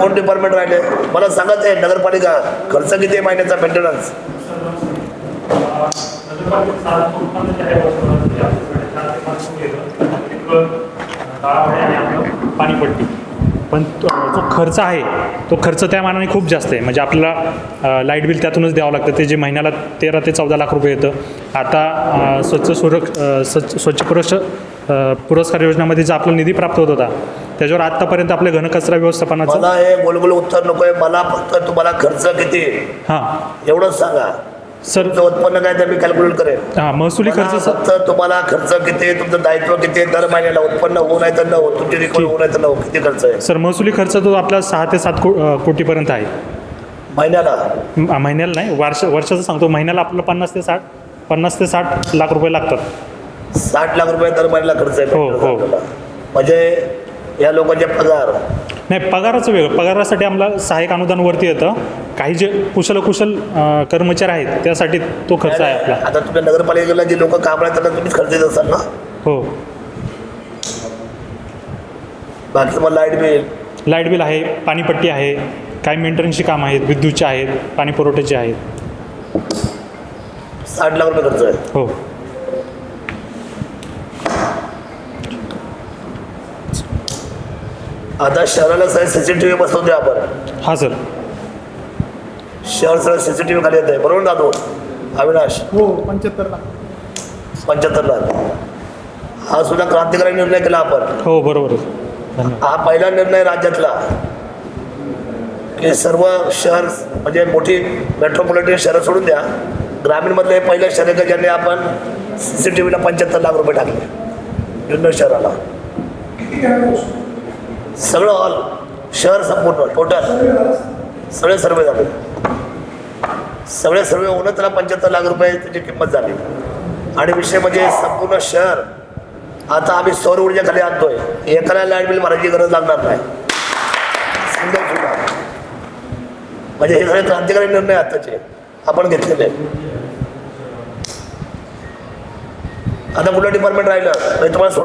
कोण डिपार्टमेंट राहिले? मला सांगत आहे नगरपालिका खर्च किती आहे महिन्याचा मेंटेनन्स पाणीपट्टी पण तो जो खर्च आहे तो खर्च त्या मानाने खूप जास्त आहे. म्हणजे आपल्याला लाइट बिल त्यातूनच द्यावं लागतं. ते जे महिन्याला तेरा ते चौदा लाख रुपये येतं. आता स्वच्छ सुरक्ष स्वच्छ स्वच्छ पुरस्कार पुरस्कार योजनामध्ये जो आपला निधी प्राप्त होत होता त्याच्यावर आत्तापर्यंत आपल्या घनकचरा व्यवस्थापनाचं मला हे गोलगोल उत्तर नको आहे. मला फक्त तुम्हाला खर्च किती? आहे हां. एवढंच सांगा. सर तुमचं उत्पन्न काय तर मी कॅल्क्युलेट करेन. हां महसुली मला खर्च सर फक्त तुम्हाला खर्च किती आहे तुमचं दायित्व किती आहे दर महिन्याला उत्पन्न होऊ नाही तर न हो तुमची रिकॉर्ड होऊ नाही तर न हो किती खर्च आहे? सर महसुली खर्च तो आपला सहा ते सात को अ, कोटीपर्यंत आहे. महिन्याला? म- महिन्याला नाही वर्ष वर्षाचं सांगतो महिन्याला आपल्याला पन्नास ते साठ पन्नास ते साठ लाख रुपये लागतात. साठ लाख रुपये दर महिन्याला खर्च आहे. हो, हो. म्हणजे या लोकांचे पगार. नाही पगाराचं वेगळं. पगारासाठी आम्हाला सहाय्यक अनुदान वरती येतं. काही जे कुशल कुशल अ, कर्मचारी आहेत त्यासाठी तो खर्च आहे आपला. आता तुमच्या नगरपालिकेला जे लोक काम आहेत त्यांना तुम्हीच खर्च देत असाल ना? हो. बाकी तुम्हाला लाइट बिल? लाइट बिल आहे पाणीपट्टी आहे काही मेंटेनन्सची कामं आहेत विद्युतचे आहेत पाणी पुरवठ्याचे आहेत. साठ लाख रुपये खर्च आहे. हो. आता शहराला सगळे सीसीटीव्ही बसवतोय आपण. हां सर. शहर सगळं सीसीटीव्ही खाली येत आहे बरोबर ना तो अविनाश? हो पंच्याहत्तर लाख पंच्याहत्तर लाख हा सुद्धा क्रांतिकारी निर्णय केला आपण. हो बरोबर हा पहिला निर्णय राज्यातला. की सर्व शहर म्हणजे मोठी मेट्रोपॉलिटन शहरं सोडून द्या. ग्रामीणमधलं हे पहिलं शहर आहे का ज्यांनी आपण सी सी टी व्हीला पंच्याहत्तर लाख रुपये टाकले. जुन्नर शहराला. सगळं ऑल शहर संपूर्ण टोटल सगळे सर्वे झाले. सगळे सर्वे होऊन त्याला पंच्याहत्तर लाख रुपये त्याची किंमत झाली. आणि विषय म्हणजे संपूर्ण शहर आता आम्ही सौर ऊर्जेखाली आणतोय. एकाला लाइट बिल भरायची गरज लागणार नाही. म्हणजे हे सगळे क्रांतिकारी निर्णय आताचे. आपण घेतलेले. आता कुठलं डिपार्टमेंट राहिलं? म्हणजे तुम्हाला सोड-